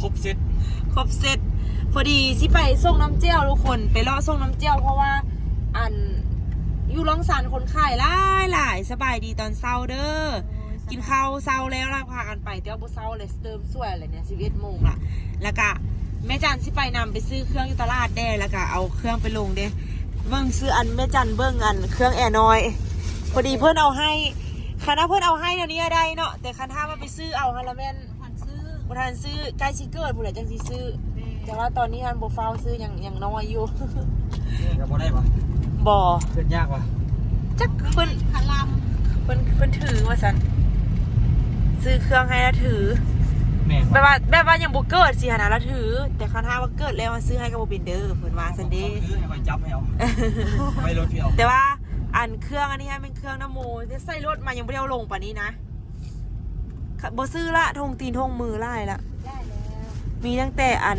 ครบเซตครบเซตพอดีสิไปส่งน้ำเจียวทุกคน ไปรอส่งน้ำเจียวเพราะว่าอันอยู่ร้องสันคนขายหลายหลายสบายดีตอนเช้าเด้อกินข้าวเช้าแล้วล่ะพากันไปเดี๋ยวบ่เช้าเลยเติมสวยอะไรเนี่ยสิบเอ็ดโมงละแล้วก็แม่จันสิไปนำไปซื้อเครื่องอยู่ตลาดแด้แล้วก็เอาเครื่องไปลงเด้เบิ่งซื้ออันแม่จันเบิ่งอันเครื่องแอร์น้อยพอดีเพื่อนเอาให้คณะเพื่อนเอาให้เดี๋ยวนี้ได้เนาะแต่คันถ้ามาไปซื้อเอาฮันละแม่นผ่านซื้อ บ่ทันซื้อใกล้สิเกิดผู้ใดจังสิซื้อ แต่ว่าตอนนี้ฮันบ่เฝ้าซื้อยังยังน้อยอยู่นี่ก็บ่ได้ปะบ่เกิดยากปะจักเพิ่นคาลัมเพิ่นเพิ่นถือว่าซั่นซื้อเครื่องให้แล้วถือแม่นแบบว่าแบบว่ายังบ่เกิดสิหั่นน่ะแล้วถือ แต่คันถ้าว่าเกิดแล้วมาซื้อให้ก็บ่เป็นเด้อเพิ่นว่าซั่นเด้คือให้คอยจับให้เอาไม่รถพี่เอาแต่ว่าอันเครื่องอันนี้ฮะเป็นเครื่องน้ำโมจะใส่รถมายังไม่ได้เอาลงป่านนี้นะค่ะ บ่ซื้อละทงตีนทงมือไล่ละได้แล้วมีตั้งแต่อัน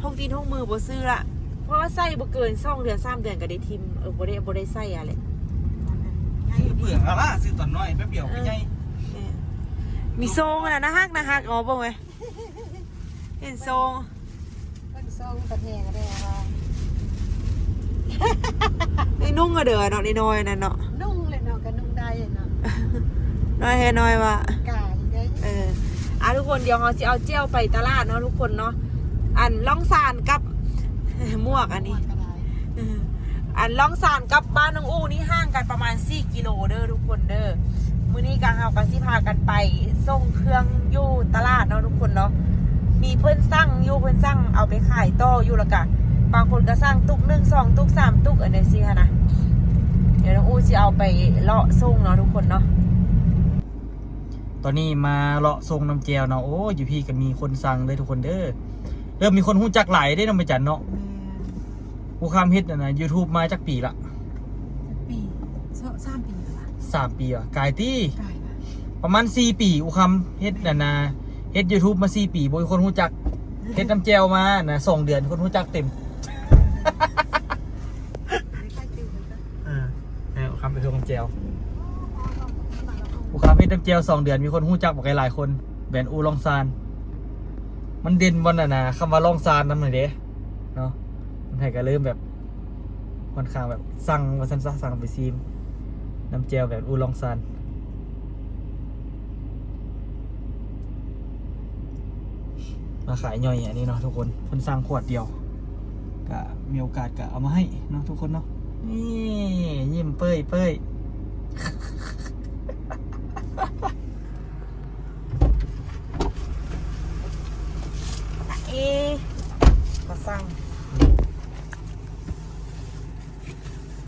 ทงตีนทงมือบ่ซื้อละเพราะว่าใส่บ่เกินสองเดือนสามเดือนก็ได้ทิมเออบ่ได้บ่ได้ใส่อะไรซื้อเปลือกอะล่ะซื้อตอนน้อยแป๊บเดียวไม่ใช่เออมีทรงอะนะนะฮักนะฮักอ๋อบ่ไหมเห็นทรงต้นทรงตะแพงก็ได้ว่าไอ้นุ่งอะเด้อเนาะน้อยๆนั่นเนาะนุ่งเลยเนาะก็นุ่งได้เนาะน้อยเฮ็ดน้อยว่ะกายได้เอออ่ะทุกคนเดี๋ยวเราจะเอาเจียวไปตลาดเนาะทุกคนเนาะอันล่องซานกับมวกอันนี้ อันล่องซานกับบ้านน้องอู้นี่ห่างกันประมาณ4กิโลเด้อทุกคนเด้อมื้อนี้กางเฮากันสิพากันไปส่งเครื่องอยู่ตลาดเนาะทุกคนเนาะมีเพื่อนสั่งอยู่เพื่อนสั่งเอาไปขายต่ออยู่ละกะบางคนก็สั่งตุกหนึ่งสองตุกสามตุกอันนี้สิคะนะเดี๋ยวน้องอู้จะเอาไปเลาะส่งเนาะทุกคนเนาะ ตอนนี้มาเลาะทรงน้ำแจวเนาะโอ้อยู่พี่ก็มีคนสั่งเลยทุกคนเด้อเริ่มมีคนหู้จักหลายได้น้องไปจันเนาะแม่กูข้ามเฮ็ดน่ะนะ YouTube มาจักปีละปีสามปีแล้วล่ะสามปีอะกายตี้กายป่ะประมาณสี่ปีอูคำเฮ็ดน่ะนะเฮ็ด YouTube มาสี่ปีบ่มีคนหู้จักเฮ็ดน้ำแจวมานะสองเดือนคนหู้จักเต็มไม่ค่อยตื่นเลยก็เออเนี่ยอูคำเป็นตัวน้ำแจว อูคำเฮ็ดน้ำแจวสองเดือนมีคนหู้จักบอกหลายคน แบรนด์อูลองซาน มันเด่นบนน่ะนะคำว่าลองซานนั่นน่ะเด้เนาะมันให้ก็เริ่มแบบค่อนข้างแบบสั่งว่าซั่นซะสั่งไปซีม น้ำแจวแบบอูลองซานมาขายย่อยอันนี้เนาะทุกคนเพิ่นสร้างขวดเดียวก็มีโอกาสก็เอามาให้เนาะทุกคนเนาะนี่ยิ้มเป้ยเป้ย เอ๊ะมาสั่ง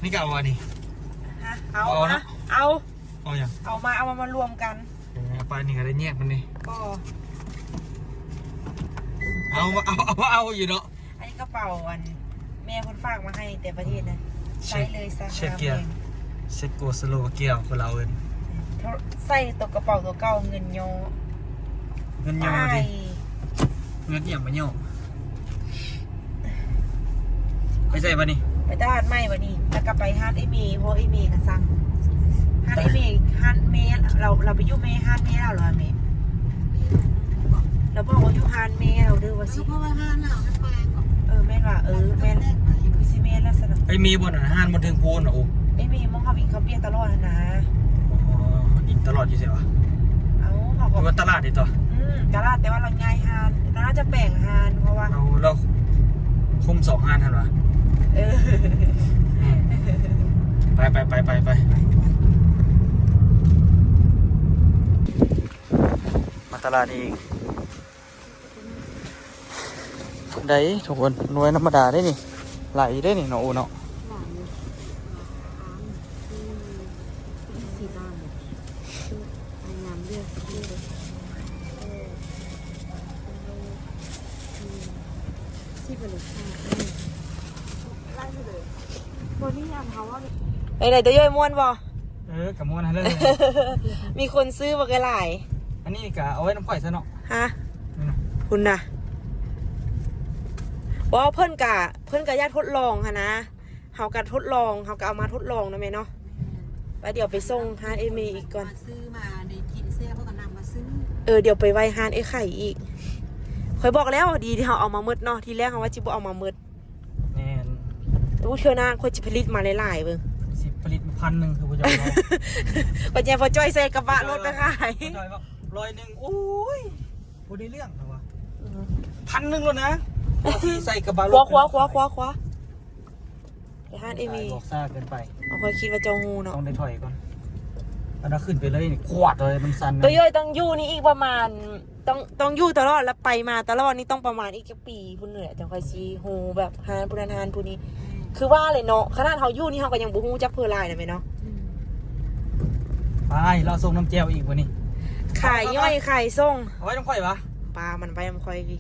นี่ก็เอาอันนี้ ฮะเอาเอานะ นะเอาเอาอย่างเอามาเอามามารวมกันเอาไปนี่ก็ได้แยกมันนี่ก็เอาเอาเอาเอาอยู่เนาะอันนี้กระเป๋าอัน แม่คนฝากมาให้แต่ประเทศนะเช็ใช้คเลยซะเช็คเกียร์เซ็กโกสโลวาเกียคนเราเอินใส่ตัวกระเป๋าตัวเก่าเงินโยเงินยอไปดิ เงินอย่างมาโยไปใส่ปะนี่ไปตลาดใหม่วันนี้ แล้วก็ไปฮาร์ดเอเมเพราะเอเมก็สั่งฮาร์ดเอเมฮาร์ดเมเราเราไปอยุ่เมฮาร์ดเมเราเหรอเมเราบอกว่าอยู่ฮาร์ดเมเราเด้อว่าเอสิอเพราะว่าห้าหนาวไม่ไปก่อนเออแม่นว่าเออแม่นคือสิแม่นลักษณะไอ้มีบนอาหารบนถึงพูนเหรอโอ้เอเมมองเขาอีกเขาเปียกตลอดนะอ๋ออีกตลอดอยู่เสียวะเอาเขาเพก็ราะว่าตลาดนี่ต่ออืมตลาดแต่ว่าเราง่ายฮานเรา สองห้านทันวะเอออืมไปไปไปไปไปมาตลาดอีกได้ทุกคนหน่วยธรรมดาได้นี่ไหลได้นี่เนาะโอเนาะ หวานเลยสีดำไอ้น้ำเลือดเลือดที่เป็นรสชาติไล่ไปเลยบนนี้ยำเขาว่า ไหนไหนจะย่อยม้วนบ่เออกับมวนให้เลยมีคนซื้อบ่ไกหลายอันนี้กะเอาไว้น้ำข่อยซะเนาะฮะนี่เนาะคุณน่ะว่าเพิ่นกะเพิ่นกะญาติทดลองค่ะนะเฮากะทดลองเฮากะเอามาทดลองนะแม่เนาะไปเดี๋ยวไปส่งฮานเอเมอีกก่อนมาซื้อมาในกินเสียพวกกันนำมาซื้อเออเดี๋ยวไปไว้ฮานไอ้ไข่อีกเเคยบอกแล้วดีที่เขาเอามามืดเนาะทีแรกเขาว่าจิบเอามามืดแน่นรู้เชื่อหน้าคนจะผลิตมาหลายๆเบิ่งสิ ผลิตพันหนึ่งคือผู้เจ้าเนาะก็จะพอจ้อยใส่กระบะรถไปขายผู้เจ้าบอกร้อยหนึ่งโอ้ยผู้ได้เรื่องเหรอวะพันหนึ่งแล้วนะที่ใส่กระบะรคว้าถคว้าคว้าคว้าคว้าไปห้านเอมีบอกซ่าเกินไปเอาคอยคิดว่าเจ้างูเนาะต้องได้ถอยก่อนอันนั้นขึ้นไปเลยนี่ขวดเลยมันสั่นนะตัวย่อยต้องอยู่นี่อีกประมาณต้องต้องอยู่ตลอดแล้วไปมาตลอดนี่ต้องประมาณอีกจะปีพุ่นเหนื่อยจังค่อยซีฮูแบบฮานพุนันฮานพูนี้ คือว่าเลยเนาะขนาดเขาอยู่นี่เขาก็ยังบ่ฮู้จักเพอร์ลายนะแม่เนาะไปเราส่งน้ำเจียวอีกวันนี้ขายย่อยขายส่งเอาไว้ต้องค่อยวะปลามันไปมันค่อยดี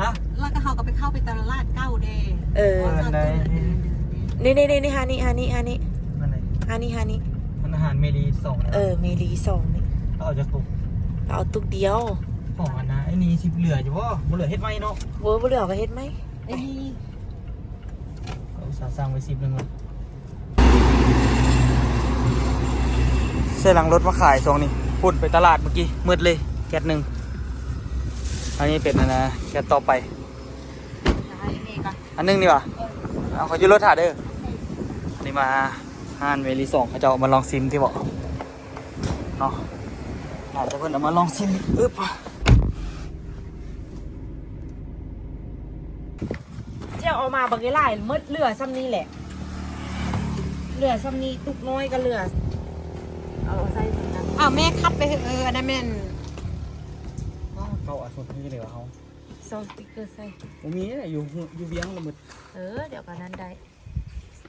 ฮะแล้วก็เขาก็ไปเข้าไปตลาดเก้าเดย์เอออันใดนี่นี่นี่นี่ฮานี่ฮานี่ฮานี่มันไหนฮานี่ฮานี่มันอาหารเมลีสองนะเออเมลีสองนี่เราเอาจากตุกเราเอาตุกเดียวของอันนะไอ้นี่สิเหลืออยู่วะบ่เหลือเฮ็ดไหมเนาะเวอร์บ่เหลือก็เฮ็ดไหมไอ้นี่เราอุต ส่าห์สร้างไว้สิบหนึ่งเลยเส้นหลังรถมาขายสองนี่พุ่นไปตลาดเมื่อกี้มืดเลยแก๊สหนึ่งอันนี้เป็นอันนะแก๊สต่อไปไอ้นี่ก็อันหนึงนี่วะเอาขอยืมรถถ่ายเด้ออันนี้มาห้านเวลีสองเขาจะเอามาลองซิมที่บอกเนาะอาจจะเพิ่นเอามาลองซิมอึ๊บ เจ้าเอา มาบักหลายมืดเหลือซ้ำนี้แหละ เหลือซ้ำนี้ตุกน้อยก็เหลือเอาใส่ถุงนั้นอ้าวแม่คัดไปเถอะเอออันนั้นแม่นเขาอัดสดนี่เลยวะเขาซองสติ๊กเกอร์ใส่ผมมีเนี่ยอยู่อยู่เบียงละมึดเออเดี๋ยวก็นั้นได้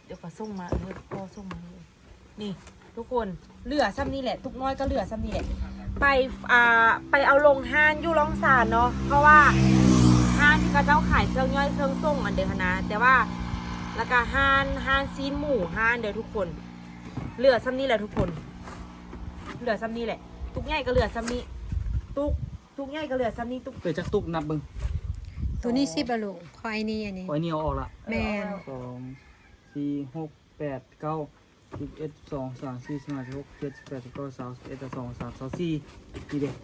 เดี๋ยวก็ส่งมาเออพอส่งมาเลยนี่ ทุกคนเหลือซ้ำนี้แหละ ทุกน้อยก็เหลือซ้ำนี้แหละไปอ่าไปเอาลงห้านอยู่ลองสารเนาะเพราะว่าห้านที่ กระเจ้าขายเครื่องย่อยเครื่องส่งอันเดียวนะแต่ว่าแล้วก็ห้านห้านซีนหมูห้านเดี๋ยวทุกคน เหลือซ้ำนี้แหละทุกคน เหลือซ้ำนี้แหละทุกใหญ่ก็เหลือซ้ำนี้ทุกทุกใหญ่ก็เหลือซ้ำนี้ทุกเกิดจากตุกนับเบึงตัวนี้สิบอะลูกคอยนี่อันนี้ปล่อยนี่เอาออกละแม่นสองสี่หกแปดเก้าสิบเอ็ดสองสามสี่สิบห้าสิบหกเจ็ดสิบแปดสิบเก้าสามสิบเอ็ดสิบสองสามสามสี่นี่เด็ก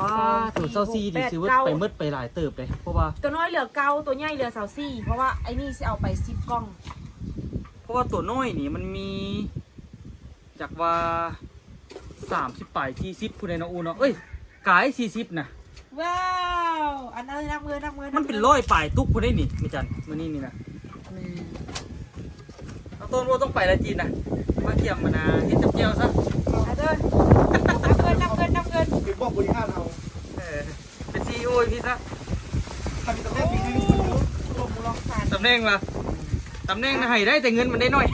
ป้าตัวเศร้าสี่ดิซื้อว่าไปมืดไปหลายเติบเลย เพราะว่าตัวน้อยเหลือเก้าตัวใหญ่เหลือสาวซี่ เพราะว่าไอ้นี่จะเอาไปซิปกล้อง เพราะว่าตัวน้อยนี่มันมี จากว่าสามสิบปลายสี่สิบผู้ใดเนาะอูเนาะเอ้ยกายสี่สิบนะว้าวอันนั้นนับเงินนับเงินมันเป็นร้อยปลายตุกผู้ใดนี่ไม่จันมันนี่นี่นะเอาต้นว่าต้องไปละจีนนะมาเกี่ยมมานาเฮ็ดจับเจียวซะเอาเด้อนับเงินนับเงินนับ เงินคือบอกบริหารเอาเออเป็นซีโอพี่ซะทำตำแหน่งปีนึงลงลองสารตำแหน่งมาตำแหน่งนะให้ได้แต่เงินมันได้น้อย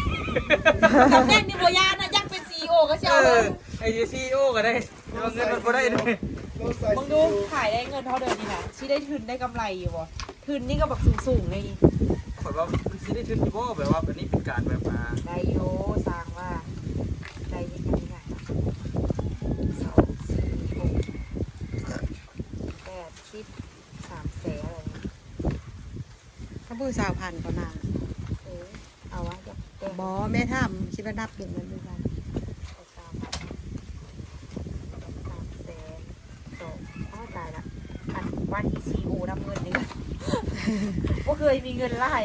ตำแหน่งนี่บัวยานะยักษ์เป็นซีโอก็เชียวเอเลอยไอ้ซีโอก็ได้แต่ว่าเงินมันบ่ได้เลยเราใส่มึงดูขายได้เงินเท่าเดิมนี่นะที่ได้ทุนได้กำไรอยู่บ่ทุนนี่ก็แบบสูงๆเลยแบบว่ามันสิได้ทุนอยู่บ่แบบว่าแบบนี้เป็นการแบบมาได้โยสร้างว่าได้ยังไงได้สองสี่หกแปดสิบสามแสนอะไรเนี่ย เขาพูดสาวพันกว่านาเออเอาวะจะแก้บอแม่ทำคิดว่านับเป็นมันด้วยกันสามสามแสนสองอ้าวตายละอันวันที่ซีโอนับเงินนี่ก็เคยมีเงินไล่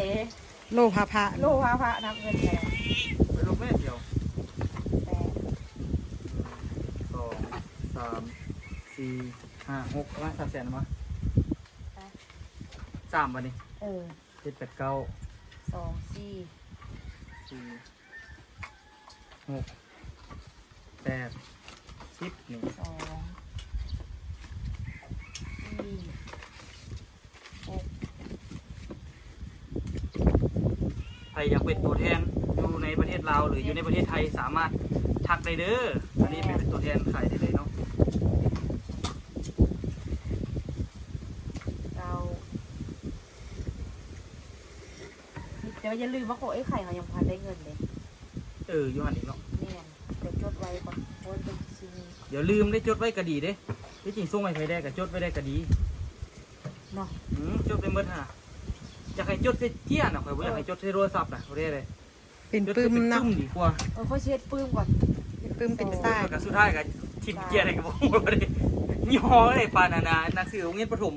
โลภะพระโลพระพระนับเงินไปแล้วไปลูกแม่เดียวแปดสองสามสี่ห้าหกประมาณสามแสนมั้ยสามวันนี้เออ เจ็ดแปดเก้าสองสี่สี่หกแปดสิบนี่สองสี่หกใครอยากเป็นตัวแทนอยู่ในประเทศลาวหรืออยู่ในประเทศไทยสามารถทักได้เด้ออันนี้เป็นตัวแทนขายได้เลยเนาะ เรา เดี๋ยวอย่าลืมว่าโคไอ้ไข่เขายังพันได้เงินเลยเอออยู่หันอีกเนาะเนี่ยเดี๋ยวจดไว้ก่อนโอนเป็นซีเดี๋ยวลืมได้จดไว้ก็ดีเด้ที่จริงส่งให้ใครได้ก็จดไว้ได้ก็ดีเนาะอืมจดไปเมื่อฮะอยากให้จดใส่เจี้ยนะข่อยบ่อยากให้จดใส่โทรศัพท์นะเขาเรียกอะไรเป็นจดปึ้ใส่มเป็นเนาะปึ้มดีกว่าเออเขาเช็ดปื้มก่อนเป็นปึ้มเป็นโอ้ซ่ายแล้วก็สุดท้ายก็ทิคิดเกียร์อะไรกับผมบ่ได้ย่ออะไรปานนานาหนักสือโรงเรียนประถม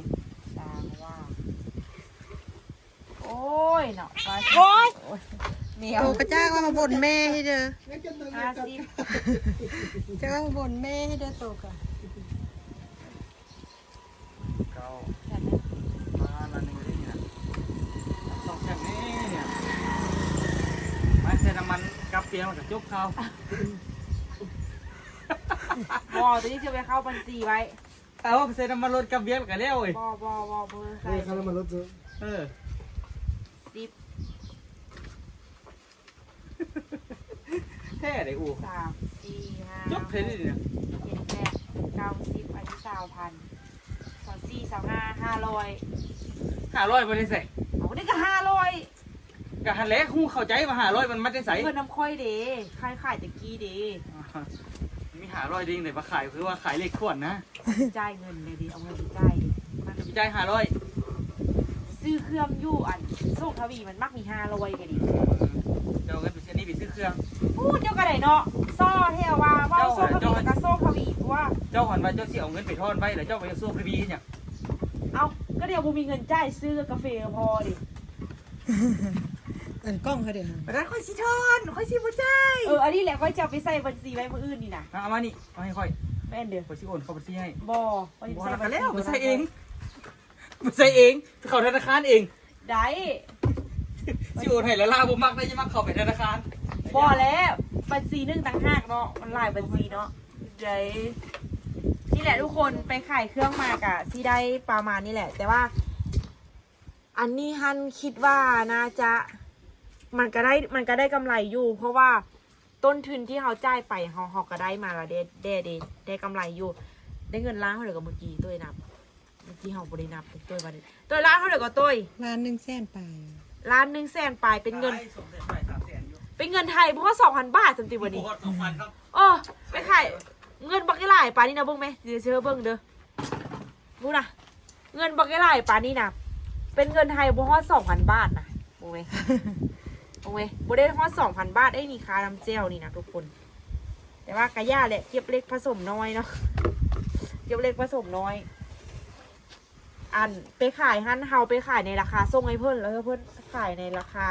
ตามว่า โอ้ ยเนาะปลาโอ้ยเหนียวโตกระจ้างว่ามาบ่นแม่ให้เด้อห้าสิบจะว่ามาบ่นแม่ให้เด้อโตกะเก้ามาละหนึ่งเลยนี่นะสองแช่งนี่เนี่ยมาใส่น้ำมันกับเปียมันกับจุ๊บเขาบอตัวนี้จะไปเข้าบัญชีไว้ เอาไปใส่น้ำมันรถกับเบียร์กันแล้วเว้ยบอบอบอเบอร์ใครเฮ้ยเขาแล้วมันรถเจอเออ สิบแท้เลยอูสามสี่ห้าจบเพลงนี่เนี่ยเจ็ดแปดเก้าสิบอันนี้สาวพันสองสี่สาวห้าห้าร้อยห้าร้อยมันได้ใส่เอาได้ก็ห้าร้อยกะฮันแหล้วคู่เข้าใจว่าห้าร้อยมันมัดได้ใส่เงินน้ำค่อยเด้ขายขายตะกี้เด้มีห้าร้อยดิ้งเลยมาขายคือว่าขายเลขขวดนะจ่ายเงินเลยดิเอาเงินไปจ่ายมันจ่ายห้าร้อย ซื้อเครื่องอยู่อันโซกทวีมันมักมีห้าร้อยกันดิเดี๋ยวเงินไปซื้อนี่ไปซื้อเครื่อง พูดเจ้าก็ได้เนาะซ่อเทว่าว่าโซกทวีกับโซกทวีเพราะว่าเจ้าหันมาเจ้าสิเอาเงินไปทอนไว้แล้วเจ้าไปสู้พรีบีเนี่ยเอาก็เดี๋ยวบูมีเงินจ่ายซื้อกาแฟพอดิอันกล้องเขาเด้อไปได้ค่อยสิทอนค่อยสิบ่จ่ายเอออันนี้แหละก็จะเอาไปใส่บัญชีไว้มืออื่นนี่นะเอามานี่เอาให้ค่อยแม่นเด้อค่อยสิโอนเข้าบัญชีให้บอว่าสิบ่ใส่แล้วบักัญนชีแล้วไปใส่เอง ไปใส่เองเข้าธนาคารเองได้สิโอนให้แล้วล่าบ่มักได้จะมักเข้าไปธนาคารบอแล้วบัญชีหนึงต่างหากเนาะมันหลายบัญชีเนาะเด้นี่แหละทุกคนไปขายเครื่องมากะที่ได้ประมาณนี้แหละ แต่ว่า อันนี้ฮันคิดว่าน่าจะ มันก็ได้มันก็ได้กำไรอยู่ เพราะว่าต้นทุนที่เขาจ่ายไปเขาเขาก็ได้มาและเด้เด้เด้ได้กำไรอยู่ ได้เงินล้านเท่าไหร่กับเมื่อกี้ตัวนับ เมื่อกี้เขาบรินับตัววันนี้ตัวล้านเท่าไหร่กับตัวล้านหนึ่งแสนไปล้านหนึ่งแสนปลายเป็นเงินสมเด็จไป3แสนอยู่เป็นเงินไทยเพราะว่าสองพันบาทจำติวันนี้โอ้โห2,000ครับเออไปขายเงินบักหลายปานนี้นะเบิ้งไหมเดี๋ยวเชื่อเบิ้งเด้อรู้นะเงินบักหลายปานนี้นะเป็นเงินไทยเพราะว่าสองพันบาทนะโอ้ยโอ้ยโบได้เพราะสองพันบาทไอ้นี่ค่าน้ำเจลนี่นะทุกคน แต่ว่ากระย่าแหละเก็บเล็กผสมน้อยเนาะเก็บเล็กผสมน้อย อันไปขายฮั่นเฮาไปขายในราคาส่งให้เพิ่นแล้วก็เพิ่นขายในราคา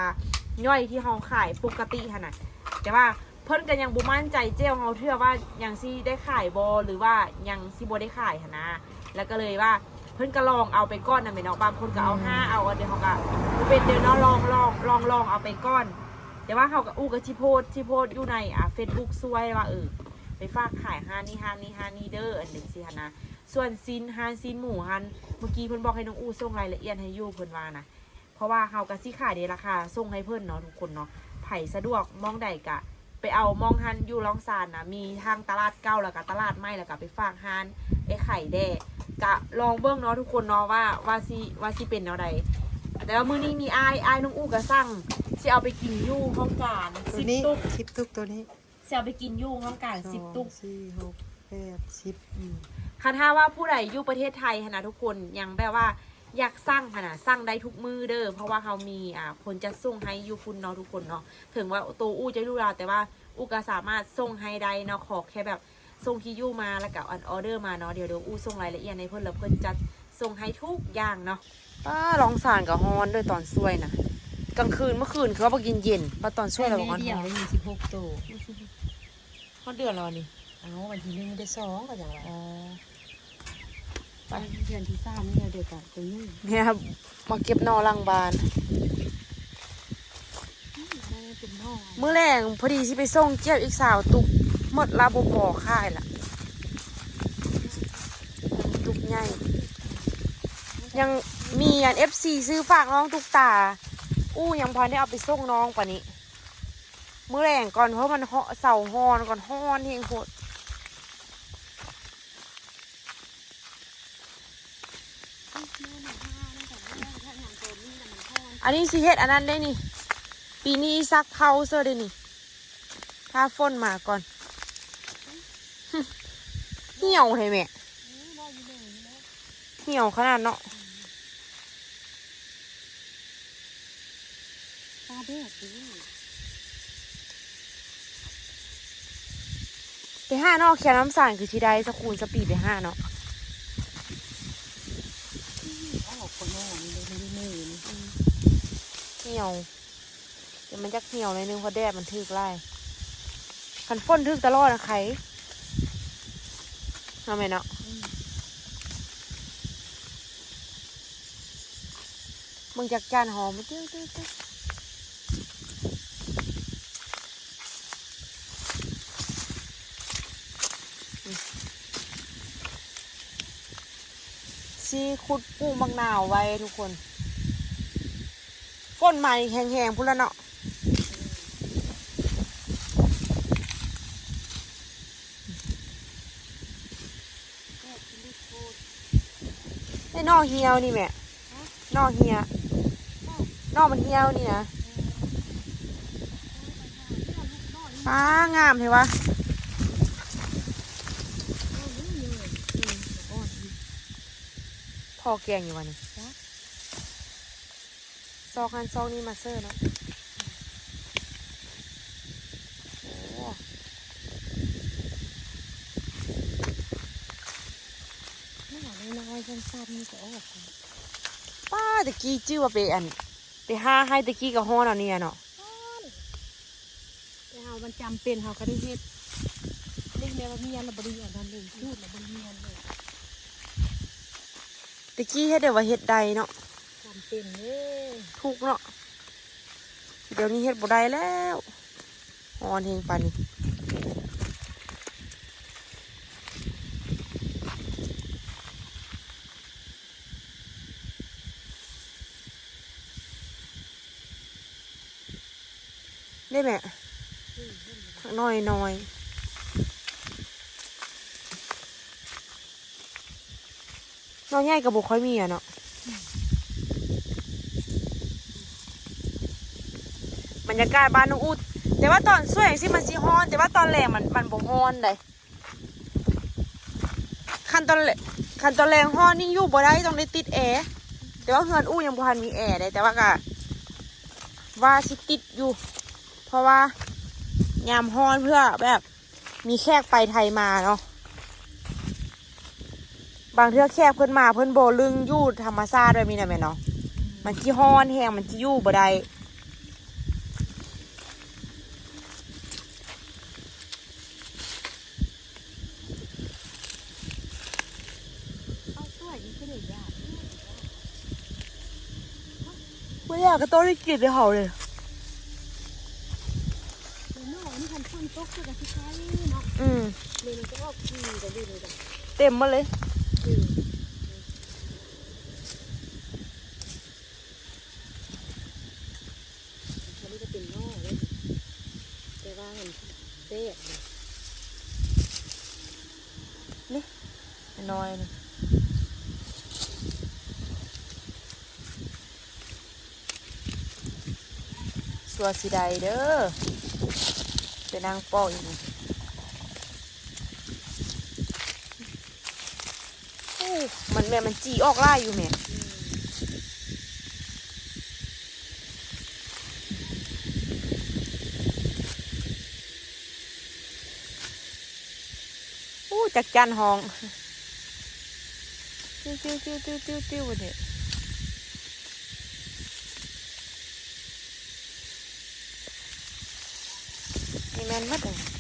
ย่อยที่เฮาขายปกติขนาดแต่ว่าเพิ่นก็ยังบ่มั่นใจเจ้าเฮาเทื่อว่ายังสิได้ขายบ่หรือว่ายังสิบ่ได้ขายนะแล้วก็เลยว่าเพิ่นก็ลองเอาไปก้อนนั่นแหละเนาะบางคนก็เอาห้าเอาอันเดียวเขาก็บ่เป็นเดี๋ยวเนาะลองลองลองลองเอาไปก้อน แต่ว่าเขาก็อู้กับชิโพดชิโพดอยู่ในอะ Facebook ซวยว่าเออไปฝากขายห้านี่ห้านี่ห้านี่เด้ออันหนึ่งสิหันนะ ส่วนซินฮันซินหมูฮันเมื่อกี้เพิ่นบอกให้น้องอู้ส่งรายละเอียดให้อยู่เพิ่นว่านะเพราะว่าเฮาก็สิขายในราคาส่งให้เพิ่นเนาะทุกคนเนาะไผสะดวกมองใดกะ ไปเอามองฮันอยู่ล่องซานนะมีทางตลาดเก่าแล้วก็ตลาดใหม่แล้วก็ไปฝากฮันไอ้ไข่แด้กะลองเบิ่งเนาะทุกคนเนาะว่าว่าสิว่าสิเป็นแนวใดแต่ว่ามื้อนี้มีอายอายน้องอู้ก็สั่งสิเอาไปกินอยู่ห้องการตัวสิบนี้ตุก สิบตุกตัวนี้สิเอาไปกินอยู่ห้องการสิบตุกสองสี่หก แปดสิบอืมคันถ้าว่าผู้ใดอยู่ประเทศไทยหนนะทุกคนยังแบบว่าอยากสร้างหนนะสร้างได้ทุกมือเด้อเพราะว่าเขามีอ่าคนจะส่งให้อยูคุณเนาะทุกคนเนาะถึงว่าตัวอู้จะรู้ราวแต่ว่าอู้ก็สามารถส่งให้ได้เนาะขอแค่แบบส่งที่อยู่มาแล้วก็ออนออเดอร์มาเนาะเดี๋ยวเดี๋ยวอู้ส่งรายละเอียดในเพิ่นแล้วเพิ่นจะส่งให้ทุกอย่างเนาะป้าลองสารกับฮอนด้วยตอนช่วยนะกลางคืนเมื่อคืนเขาบอกเย็นเย็นๆป้าตอนช่วยเราบอกฮอนเดียวได้มีสิบหกตัวฮอนเดือนแล้วนี่ เอาวันที่หนึ่งได้สองก็อย่างไรอ๋อไปเดือนที่สามนี่เดียวกันตัวนี้เนี่ยครับมาเก็บนอหลังบานได้เป็นห้องมื้อแรงพอดีสิไปส่งเจียวอีกสาวตุกหมดลาบพอค่ายละตุกใหญ่ยังมีอัน FC ซื้อฝากน้องตุกตา อู้ยังพอได้เอาไปส่งน้องกว่านี้มื้อแรงก่อนเพราะมันเหาะเสาฮอนก่อนฮอนเฮงโหด อันนี้สิเฮ็ดอันนั้นได้นี่ ปีนี้ซักเผาเสื้อเด้นี่ถ้าฝนมาก่อน เหี่ยวให้แม่ เหี่ยวขนาดเนาะตาเด็ดดีไปห้าเนอกแค่น้ำสารคือชีได้สคูลสปีดไปห้าเนาะ เอาออกคนนอกนี่เลยไม่ได้มือนี่ เหี่ยวเดี๋ยวมันจะเหี่ยวในอยนึงเพราะแดดมันทึกไล่คันฝนทึกตลอดนะใครทำไมเนาะมึงจากจานหอมตึ้งตึ้งตึ้งซีขุดปูมักนาวไว้ทุกคน ฝนมาอีกแห้งๆพุ่นละเนาะไอ้นอกเหี่ยวนี่แม่นอกเหี่ยนอกมันเหี่ยวนี่นะป้างามเห็นวะพอแกงอยู่วันนี้ อกกันซอกนี่มาเซอร์เนาะโอ้ไม่หาน้อยๆสั้นๆนี่ก็ออกค่ะป้าตะกี้ชื่อว่าไปอันไปห้าให้ตะกี้กับฮ้อนเอาเนี่ยเนาะแต่เฮามันจำเป็นเฮาก็ได้เฮ็ดเรียกแม่ว่าเมียนเราบริยานนั่นเลยพูดเราบริเมียนเลยตะกี้เฮ็ดเดี๋ยวว่าเฮ็ดใดเนาะจำ เป็นเลยทุกเนาะเดี๋ยวนี้เฮ็ดบ่ได้แล้วฮ้อนเฮงปานนี้ได้ไหมน้อยน้อยน้อยใหญ่กับบุค่อยมีอะเนาะ รยากาศบ้านน้องอูดแต่ว่าตอนสวยสิมันสิฮ้อน แต่ว่าตอนแรงมันมันบ่ฮ้อนเลยคันตอนแรคันตอนแรงฮ้อนนี่อยู่บ่ได้ต้องได้ติดแอร์แต่ว่าเฮือนอู้ยังบ่ทันมีแอร์เลยแต่ว่าก็ว่าสิติดอยู่ เพราะว่ายามฮ้อนเพื่อแบบมีแขกไปไทยมาเนาะบางเทื่อแขกเพิ่นมาเพิ่นโบลึงยู่ธรรมชาติด้วยมีนะแม่เนาะมันสิฮ้อนแฮงมันสิอยู่บ่ได้ เอาตัวนี้ก็เลยยาก ไม่อยากก็ต้องได้กินเลยเขาเลยมันนอกนี่คันฝนตกคือกับที่ใช้เนาะอืมเลยมันก็ออกทีกันเลยเลยจ้ะเต็มมาเลย อืมอันนี้ก็เป็นนอกเลยแต่ว่ามันเป๊ะเลย น้อยนี่ สัวสีใดเด้อไปนั่งปอกอีกนี่อู้มันแม่มันจีออกล่าอยู่แม่อู้จักจันห้อง ติ้วติ้วติ้วติ้วติ้วติ้วเนี่ยนี่แมนมัดเลย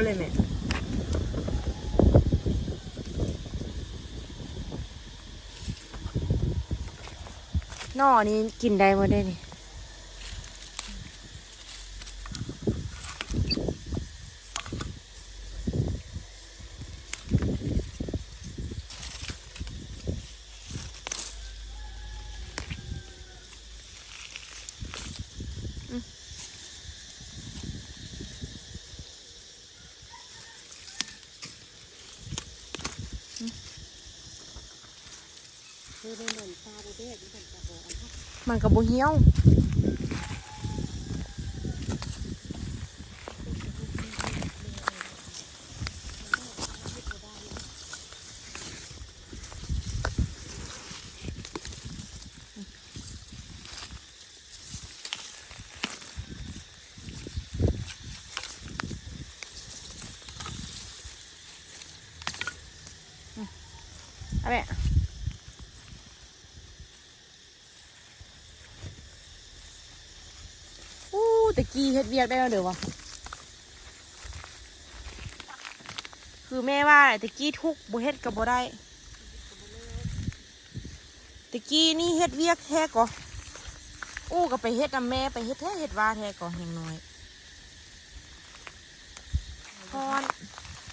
อันนี้แมนหมาเลยแม่นอนี้กินได้หมดได้นี่ อืม คือได้เหมือนซาบูเดสที่เป็นกระบอกอันนี้ มันกับโบเหี่ยว เอาแม่อู้ตะกี้เฮ็ดเวียกได้แล้วเดี๋ยววะคือแม่ว่าตะกี้ทุกบ่เฮ็ดกับบ่ได้ตะกี้นี่เฮ็ดเวียกแท้ก่ออู้ก็ไปเฮ็ดนำแม่ไปเฮ็ดแท้เฮ็ดว่าแท้ก่อแห่งน้อยพอน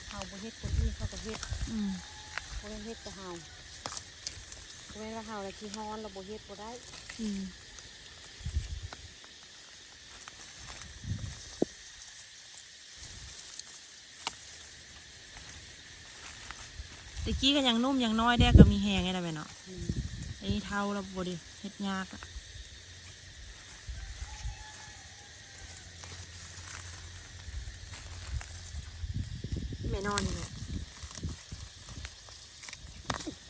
เฮาบูเฮ็ดคนอื่นเขาก็เฮ็ดอืมเขาเล่นเฮ็ดกับเฮาเพราะว่าเฮาอะไรที่ฮ้อนเราบูเฮ็ดบ่ได้ อืม ตะกี้ก็ยังนุ่มยังน้อยแดกก็มีแหงไงล่ะแม่เนาะอืมไอ้เท่าเราบไดิเฮ็ดยากอะแม่นอนอยู่เนี่ย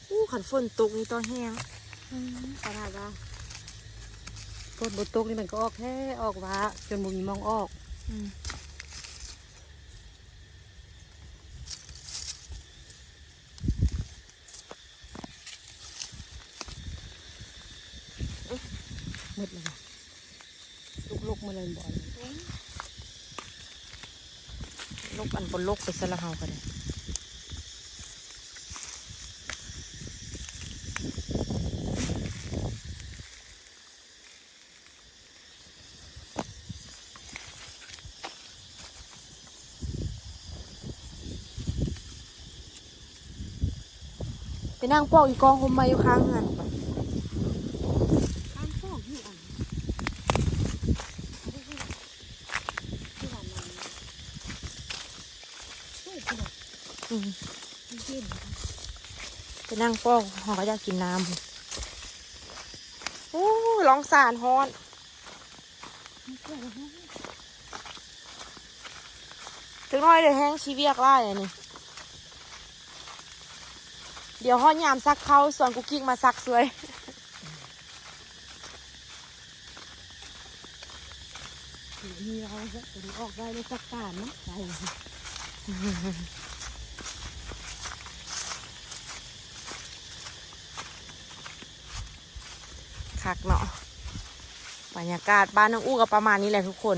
อู้ขันฝนตกนี่ตอนแห้งขนาดว่าต้นบนตกนี่มันก็ออกแค่ออกว่าจนบ่มีมองออก อืมมื เลยว่ะลุกๆมาเลยบ่อยลกอันบนลกไปซะละเฮากันเลยไปนั่งปอกอีกองคมมาอยู่ข้างหัน ข้างฟอกอยู่อันที่ว่ามันช่วยที่ว่า อืม มันเย็น ไปนั่งปอกหอก็อยากกินน้ำโอ้ร้องสารฮอนมันเกิดอะไรถึงน้อยเดี๋ยวแห้งชีเวียกไล่อันนี้เดี๋ยวห้อนยามซักเขาส่วนกุกกิ๊กมาซักสวยมีเราจะออกได้ในสักการนะใช่ คักเนาะบรรยากาศบ้านน้องอู้ก็ประมาณนี้แหละทุกคน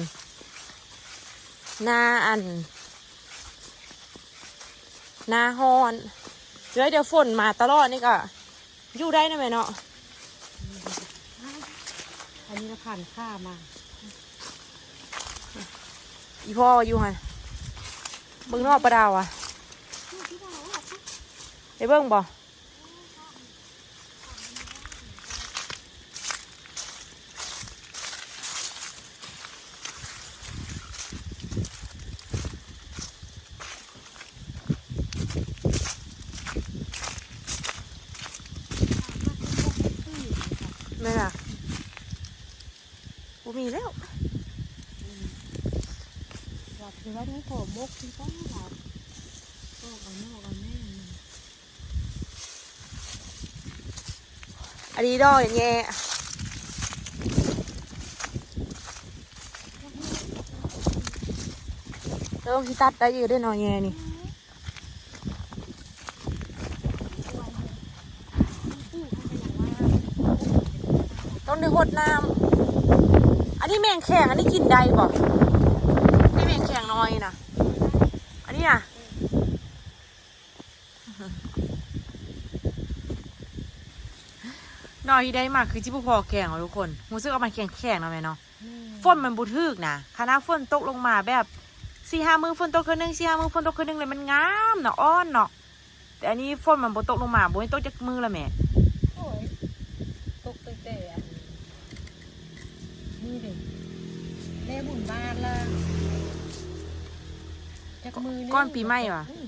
หน้าอันหน้าฮอนเดี๋ยวเดี๋ยวฝนมาตลอดนี่ก็อยู่ได้นะแม่เนาะอันนี้เราผ่านข้ามา อีพ่ออยู่หันเบิ่งนอกประดาวอะไปเบิ่งบ่แม่ล่ะบ่มีแล้ว เราคือว่าไม่ขอมกที่ต้องเราก็เอานอกเอาแม่ ดีดอกอย่างเงี้ยแล้วที่ตัดได้อยู่ด้วยหนอยแง่นี่ต้องได้หดน้ำอันนี้แมงแข็งอันนี้กินได้บ่นี่แมงแข็งน้อยนะอันนี้อะ น้อยที่ได้มากคือจิบุพอแข็งอะทุกคนรู้สึกว่ามันแข็งแข็งๆนะแม่เนาะฝนมันบุทึกนะคณะฝนตกลงมาแบบสี่ห้ามือฝนตกคืนนึงสี่ห้ามือฝนตกคืนนึงเลยมันงามเนาะอ้อนเนาะแต่อันนี้ฝนมันบ่ตกลงมาบ่ให้ตกจากมือละแม่โอ้ยตกตั้งแต่อันนี่เลยบุญบ้านละจักมือนึงก้อนปีใหม่ว่ะอืม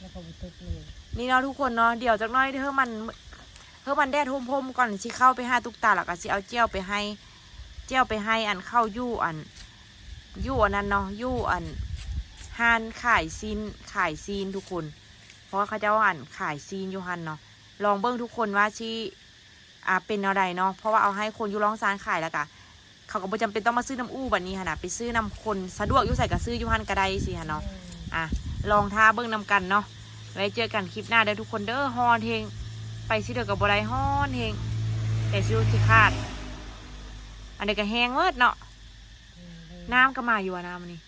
แล้วก็บ่ตกเลยนี่เนาะทุกคนเนาะเดี๋ยวจากหน้อยเธอมัน เธอมันแดดทุ่มก่อนสิเข้าไปใหาตุกตาแล้วก็สิเอาเจียวไปให้เจียวไปให้อันเข้ายู่อันยู่อันนั้นเนาะยู่อันฮานขายซีนขายซีนทุกคน เพราะว่าเขาจะว่าอันขายซีนอยู่ฮันเนาะลองเบิ้งทุกคนว่าชีอ่าเป็นอะไรเนาะเพราะว่าเอาให้คนยู่ร้องซานขายแล้วกะเขาก็บ่จำเป็นต้องมาซื้อน้ำอู้แบบนี้ฮะนะไปซื้อน้ำคนสะดวกยู่ใส่กับซื้อยู่ฮันกระไดสิฮะเนาะอะลองท่าเบิ้งนำกันเนาะไว้เจอกันคลิปหน้าเด้อทุกคนเด้อฮอนเฮง ไปสิเด้อกับบไรฮอนเฮงแต่ชิวสิคาด อันนี้ก็แห้งเมิดเนาะน้ำก็มาอยู่อะน้ำอันนี้มาอืม